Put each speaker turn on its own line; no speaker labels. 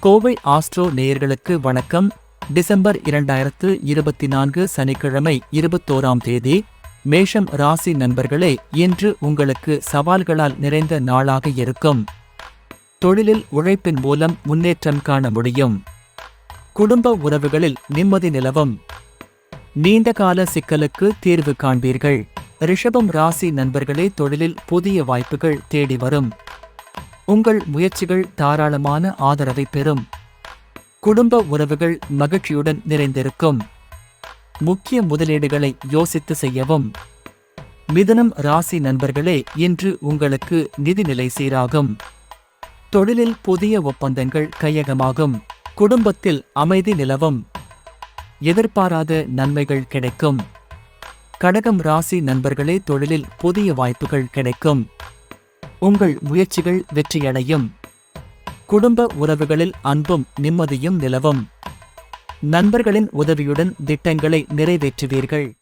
Kovai astro நேயர்களுக்கு வணக்கம். December இரண்டாயிரத்து இருபத்தி நான்கு சனிக்கிழமை இருபத்தோராம் தேதி மேஷம் ராசி நண்பர்களே இன்று உங்களுக்கு சவால்களால் நிறைந்த நாளாக இருக்கும். தொழிலில் உழைப்பின் மூலம் முன்னேற்றம் காண முடியும். குடும்ப உறவுகளில் நிம்மதி நிலவும். நீண்டகால சிக்கலுக்கு தீர்வு காண்பீர்கள். ரிஷபம் ராசி நண்பர்களே தொழிலில் புதிய வாய்ப்புகள் தேடி வரும். உங்கள் முயற்சிகள் தாராளமான ஆதரவை பெறும். குடும்ப உறவுகள் மகிழ்ச்சியுடன் நிறைந்திருக்கும். முக்கிய முதலீடுகளை யோசித்து செய்யவும். மிதனம் ராசி நண்பர்களே இன்று உங்களுக்கு நிதிநிலை சீராகும். தொழிலில் புதிய ஒப்பந்தங்கள் கையகமாகும். குடும்பத்தில் அமைதி நிலவும். எதிர்பாராத நன்மைகள் கிடைக்கும். கடகம் ராசி நண்பர்களே தொழிலில் புதிய வாய்ப்புகள் கிடைக்கும். உங்கள் முயற்சிகள் வெற்றியடையும். குடும்ப உறவுகளில் அன்பும் நிம்மதியும் நிலவும். நண்பர்களின் உதவியுடன் திட்டங்களை நிறைவேற்றுவீர்கள்.